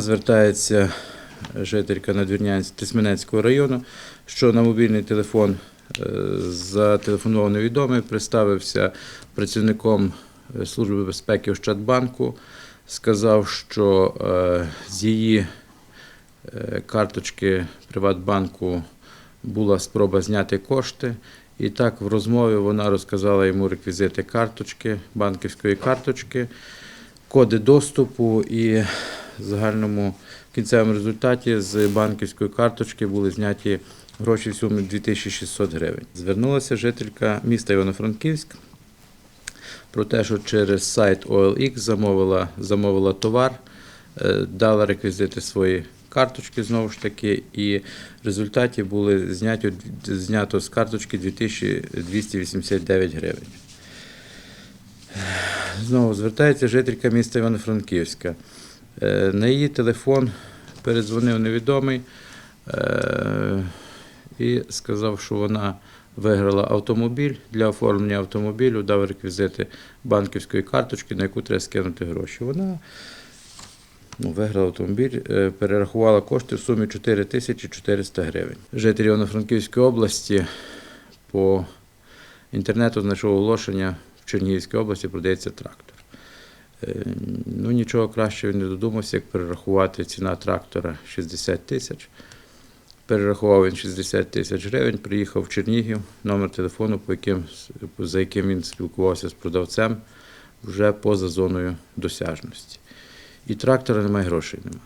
Звертається жителька Надвірнянськ- Тисменецького району, що на мобільний телефон е, зателефонував невідомий, представився працівником е, Служби безпеки Ощадбанку, сказав, що е, з її карточки Приватбанку була спроба зняти кошти. І так в розмові вона розказала йому реквізити карточки, банківської карточки, коди доступу і загальному кінцевому результаті з банківської карточки були зняті гроші в сумі 2600 гривень. Звернулася жителька міста Івано-Франківськ про те, що через сайт OLX замовила, замовила товар, е, дала реквізити свої карточки знову ж таки, і в результаті були зняті, знято з карточки 2289 гривень. Знову звертається жителька міста Івано-Франківська. Е, На її телефон передзвонив невідомий е, і сказав, що вона виграла автомобіль. Для оформлення автомобілю дав реквізити банківської карточки, на яку треба скинути гроші. Вона ну, виграла автомобіль, е, перерахувала кошти в сумі 4 тисячі 400 гривень. Житель Івано-Франківської області по інтернету знайшов оголошення в Чернігівській області продається трактор. Е, Ну, нічого кращого не додумався, як перерахувати ціна трактора 60 тисяч. Перерахував він 60 тисяч гривень, приїхав в Чернігів, номер телефону, по яким, за яким він спілкувався з продавцем, вже поза зоною досяжності. І трактора немає, грошей немає.